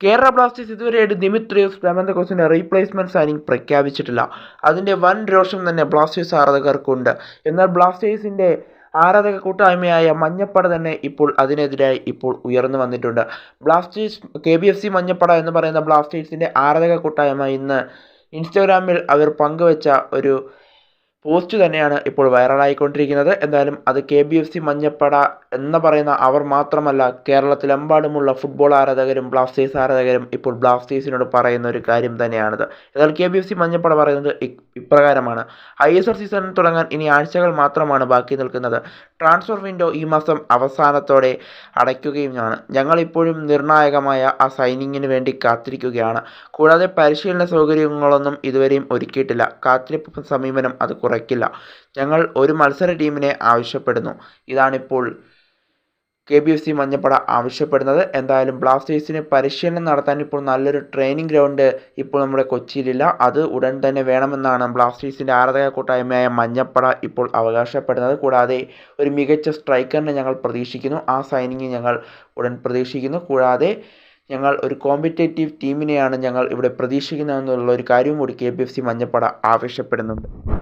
Kerala Blasters ഇതുവരെയായിട്ട് Dimitrios പെമന്തക്കോസിന്റെ replacement signing പ്രഖ്യാപിച്ചിട്ടില്ല. അതിന്റെ വൻ രോഷം തന്നെ ബ്ലാസ്റ്റേഴ്സ് ആരാധകർക്കുണ്ട്. എന്നാൽ ബ്ലാസ്റ്റേഴ്സിന്റെ ആരാധക കൂട്ടായ്മയായ മഞ്ഞപ്പട തന്നെ ഇപ്പോൾ അതിനെതിരായി ഇപ്പോൾ ഉയർന്നു വന്നിട്ടുണ്ട്. Blasters K B F C Manjappada എന്ന് പറയുന്ന ബ്ലാസ്റ്റേഴ്സിന്റെ ആരാധക കൂട്ടായ്മ ഇന്ന് ഇൻസ്റ്റാഗ്രാമിൽ അവർ പങ്കുവച്ച ഒരു പോസ്റ്റ് തന്നെയാണ് ഇപ്പോൾ വൈറലായിക്കൊണ്ടിരിക്കുന്നത്. എന്തായാലും അത് K B F C Manjappada എന്ന് പറയുന്ന അവർ മാത്രമല്ല കേരളത്തിലെമ്പാടുമുള്ള ഫുട്ബോൾ ആരാധകരും ബ്ലാസ്റ്റേഴ്സ് ആരാധകരും ഇപ്പോൾ ബ്ലാസ്റ്റേഴ്സിനോട് പറയുന്ന ഒരു കാര്യം തന്നെയാണിത്. എന്നാൽ K B F C Manjappada പറയുന്നത് ഇപ്രകാരമാണ്. ഐ എസ് എൽ സീസൺ തുടങ്ങാൻ ഇനി ആഴ്ചകൾ മാത്രമാണ് ബാക്കി നിൽക്കുന്നത്. ട്രാൻസ്ഫർ വിൻഡോ ഈ മാസം അവസാനത്തോടെ അടയ്ക്കുകയുമാണ് ഞങ്ങൾ ഇപ്പോഴും നിർണായകമായ ആ സൈനിങ്ങിന് വേണ്ടി കാത്തിരിക്കുകയാണ്. കൂടാതെ പരിശീലന സൗകര്യങ്ങളൊന്നും ഇതുവരെയും ഒരുക്കിയിട്ടില്ല. കാത്തിരിപ്പ് സമീപനം അത് കുറയ്ക്കില്ല. ഞങ്ങൾ ഒരു മത്സര ടീമിനെ ആവശ്യപ്പെടുന്നു. ഇതാണിപ്പോൾ K B F C Manjappada ആവശ്യപ്പെടുന്നത്. എന്തായാലും ബ്ലാസ്റ്റേഴ്സിന് പരിശീലനം നടത്താൻ ഇപ്പോൾ നല്ലൊരു ട്രെയിനിങ് ഗ്രൗണ്ട് ഇപ്പോൾ നമ്മുടെ കൊച്ചിയിലില്ല. അത് ഉടൻ തന്നെ വേണമെന്നാണ് ബ്ലാസ്റ്റേഴ്സിന്റെ ആരാധക കൂട്ടായ്മയായ മഞ്ഞപ്പട ഇപ്പോൾ അവകാശപ്പെടുന്നത്. കൂടാതെ ഒരു മികച്ച സ്ട്രൈക്കറിനെ ഞങ്ങൾ പ്രതീക്ഷിക്കുന്നു. ആ സൈനിങ് ഞങ്ങൾ ഉടൻ പ്രതീക്ഷിക്കുന്നു. കൂടാതെ ഞങ്ങൾ ഒരു കോമ്പറ്റേറ്റീവ് ടീമിനെയാണ് ഞങ്ങൾ ഇവിടെ പ്രതീക്ഷിക്കുന്നതെന്നുള്ള ഒരു കാര്യവും കൂടി K B F C Manjappada ആവശ്യപ്പെടുന്നുണ്ട്.